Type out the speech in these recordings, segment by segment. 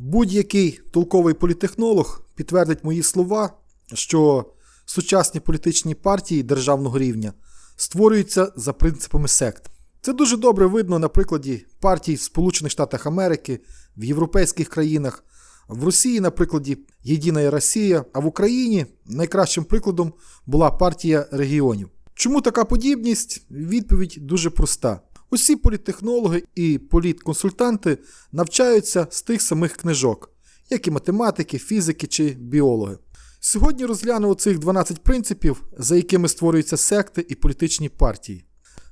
Будь-який толковий політехнолог підтвердить мої слова, що сучасні політичні партії державного рівня створюються за принципами сект. Це дуже добре видно на прикладі партій в Сполучених Штатах Америки, в європейських країнах, в Росії, на прикладі Єдина Росія, а в Україні найкращим прикладом була партія регіонів. Чому така подібність? Відповідь дуже проста. Усі політтехнологи і політконсультанти навчаються з тих самих книжок, як і математики, фізики чи біологи. Сьогодні розглянемо цих 12 принципів, за якими створюються секти і політичні партії.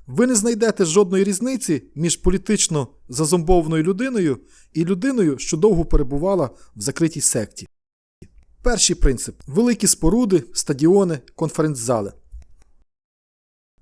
Ви не знайдете жодної різниці між політично зазомбованою людиною і людиною, що довго перебувала в закритій секті. Перший принцип великі споруди, стадіони, конференц-зали.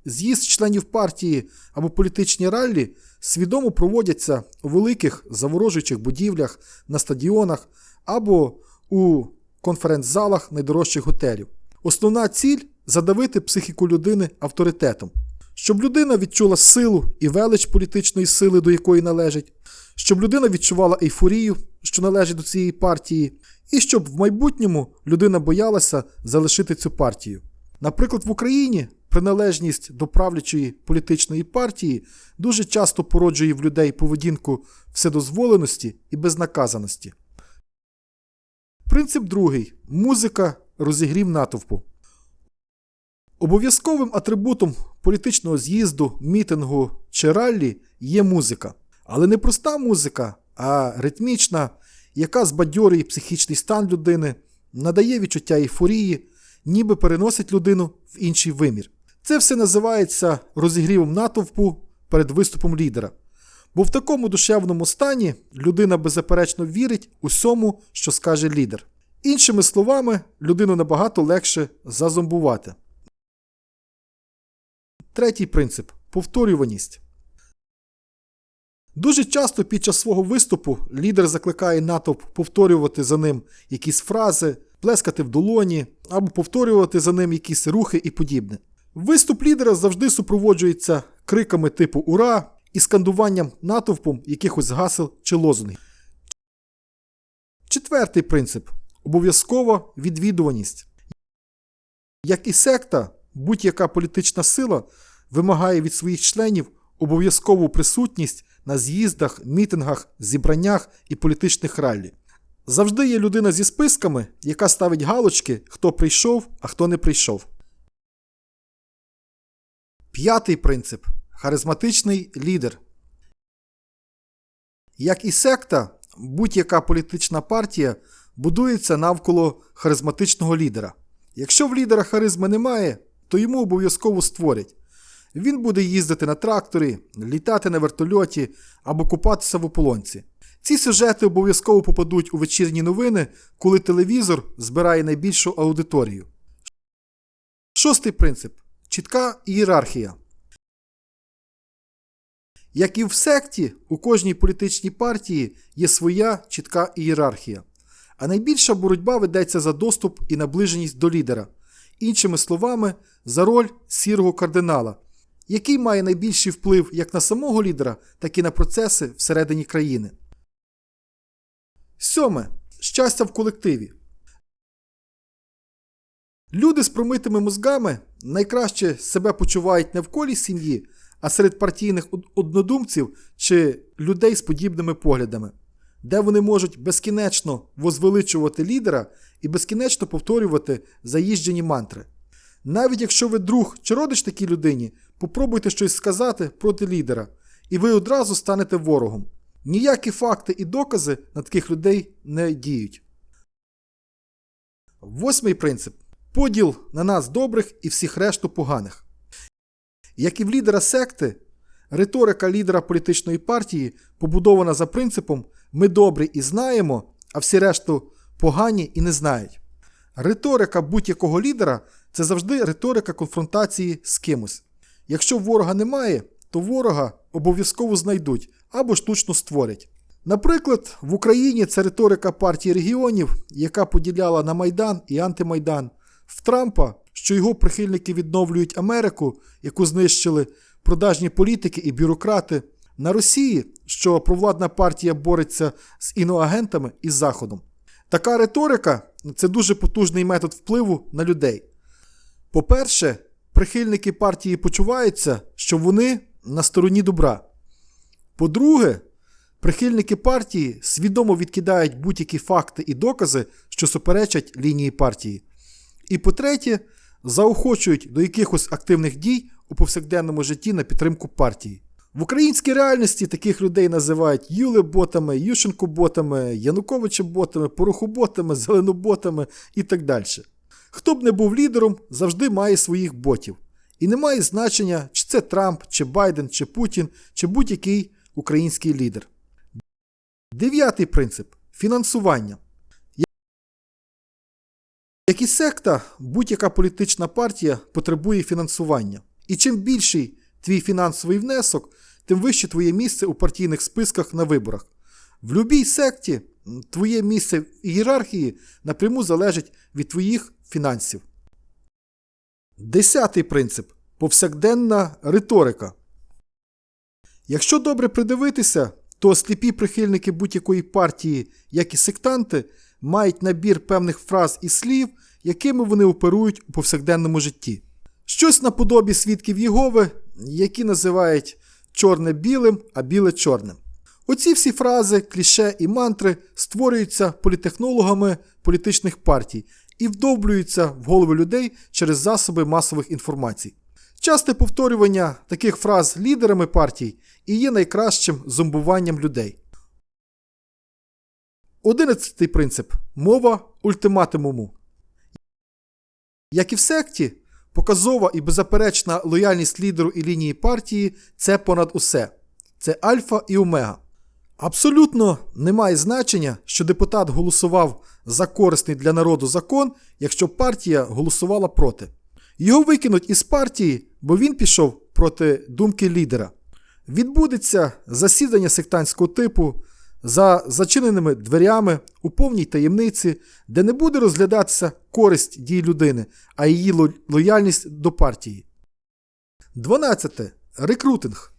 З'їзд членів партії або політичні раллі свідомо проводяться у великих заворожуючих будівлях, на стадіонах або у конференц-залах найдорожчих готелів. Основна ціль задавити психіку людини авторитетом, щоб людина відчула силу і велич політичної сили, до якої належить, щоб людина відчувала ейфорію, що належить до цієї партії, і щоб в майбутньому людина боялася залишити цю партію. Наприклад, в Україні приналежність до правлячої політичної партії дуже часто породжує в людей поведінку вседозволеності і безнаказаності. Принцип другий музика розігрів натовпу. Обов'язковим атрибутом політичного з'їзду, мітингу чи раллі є музика. Але не проста музика, а ритмічна, яка збадьорює психічний стан людини, надає відчуття ейфорії, ніби переносить людину в інший вимір. Це все називається розігрівом натовпу перед виступом лідера. Бо в такому душевному стані людина беззаперечно вірить усьому, що скаже лідер. Іншими словами, людину набагато легше зазомбувати. Третій принцип повторюваність. Дуже часто під час свого виступу лідер закликає натовп повторювати за ним якісь фрази, плескати в долоні або повторювати за ним якісь рухи і подібне. Виступ лідера завжди супроводжується криками типу Ура і скандуванням натовпом якихось гасел чи лозунгів. Четвертий принцип обов'язкова відвідуваність. Як і секта, будь-яка політична сила вимагає від своїх членів обов'язкову присутність на з'їздах, мітингах, зібраннях і політичних раллі. Завжди є людина зі списками, яка ставить галочки, хто прийшов, а хто не прийшов. П'ятий принцип харизматичний лідер. Як і секта, будь-яка політична партія будується навколо харизматичного лідера. Якщо в лідера харизми немає, то йому обов'язково створять. Він буде їздити на тракторі, літати на вертольоті або купатися в ополонці. Ці сюжети обов'язково попадуть у вечірні новини, коли телевізор збирає найбільшу аудиторію. Шостий принцип чітка ієрархія. Як і в секті, у кожній політичній партії є своя чітка ієрархія. А найбільша боротьба ведеться за доступ і наближеність до лідера, іншими словами, за роль сірого кардинала, який має найбільший вплив як на самого лідера, так і на процеси всередині країни. Сьоме. Щастя в колективі. Люди з промитими мозгами найкраще себе почувають не в колі сім'ї, а серед партійних однодумців чи людей з подібними поглядами, де вони можуть безкінечно возвеличувати лідера і безкінечно повторювати заїжджені мантри. Навіть якщо ви друг чи родич такій людині, попробуйте щось сказати проти лідера, і ви одразу станете ворогом. Ніякі факти і докази на таких людей не діють. Восьмий принцип поділ на нас добрих і всіх решту поганих. Як і в лідера секти, риторика лідера політичної партії побудована за принципом ми добрі і знаємо, а всі решту погані і не знають. Риторика будь-якого лідера це завжди риторика конфронтації з кимось. Якщо ворога немає, то ворога обов'язково знайдуть або штучно створять. Наприклад, в Україні це риторика партії регіонів, яка поділяла на Майдан і антимайдан, в Трампа, що його прихильники відновлюють Америку, яку знищили продажні політики і бюрократи, на Росії, що провладна партія бореться з іноагентами і Заходом. Така риторика це дуже потужний метод впливу на людей. По-перше, прихильники партії почуваються, що вони на стороні добра. По-друге, прихильники партії свідомо відкидають будь-які факти і докази, що суперечать лінії партії. І по-третє, заохочують до якихось активних дій у повсякденному житті на підтримку партії. В українській реальності таких людей називають Юлеботами, Ющенко-ботами, Януковича-ботами, Порохоботами, Зеленоботами і так далі. Хто б не був лідером, завжди має своїх ботів. І не має значення, чи це Трамп, чи Байден, чи Путін, чи будь-який український лідер. Дев'ятий принцип фінансування. Як і секта, будь-яка політична партія потребує фінансування. І чим більший твій фінансовий внесок, тим вище твоє місце у партійних списках на виборах. В будь-якій секті твоє місце в ієрархії напряму залежить від твоїх фінансів. Десятий принцип повсякденна риторика. Якщо добре придивитися, то сліпі прихильники будь-якої партії, як і сектанти, мають набір певних фраз і слів, якими вони оперують у повсякденному житті. Щось наподобі свідків Єгови, які називають чорне білим, а біле чорним. Оці всі фрази, кліше і мантри створюються політехнологами політичних партій і вдовблюються в голови людей через засоби масових інформацій. Часте повторювання таких фраз лідерами партій і є найкращим зомбуванням людей. Одинадцятий принцип мова ультиматуму. Як і в секті, показова і беззаперечна лояльність лідеру і лінії партії це понад усе. Це альфа і омега. Абсолютно немає значення, що депутат голосував за корисний для народу закон, якщо партія голосувала проти. Його викинуть із партії, бо він пішов проти думки лідера. Відбудеться засідання сектантського типу за зачиненими дверями у повній таємниці, де не буде розглядатися користь дій людини, а її ло- лояльність до партії. 12. Рекрутинг.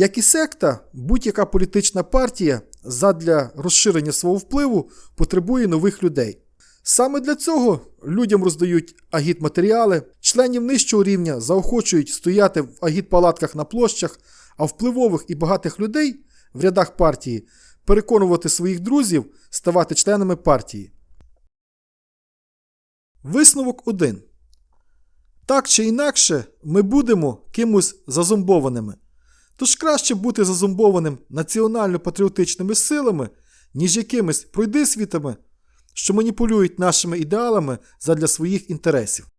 Як і секта, будь-яка політична партія задля розширення свого впливу потребує нових людей. Саме для цього людям роздають агітматеріали, членів нижчого рівня заохочують стояти в агітпалатках на площах, а впливових і багатих людей в рядах партії переконувати своїх друзів ставати членами партії. Висновок 1. Так чи інакше, ми будемо кимось зазомбованими. Тож краще бути зазомбованим національно-патріотичними силами, ніж якимись пройдисвітами, що маніпулюють нашими ідеалами задля своїх інтересів.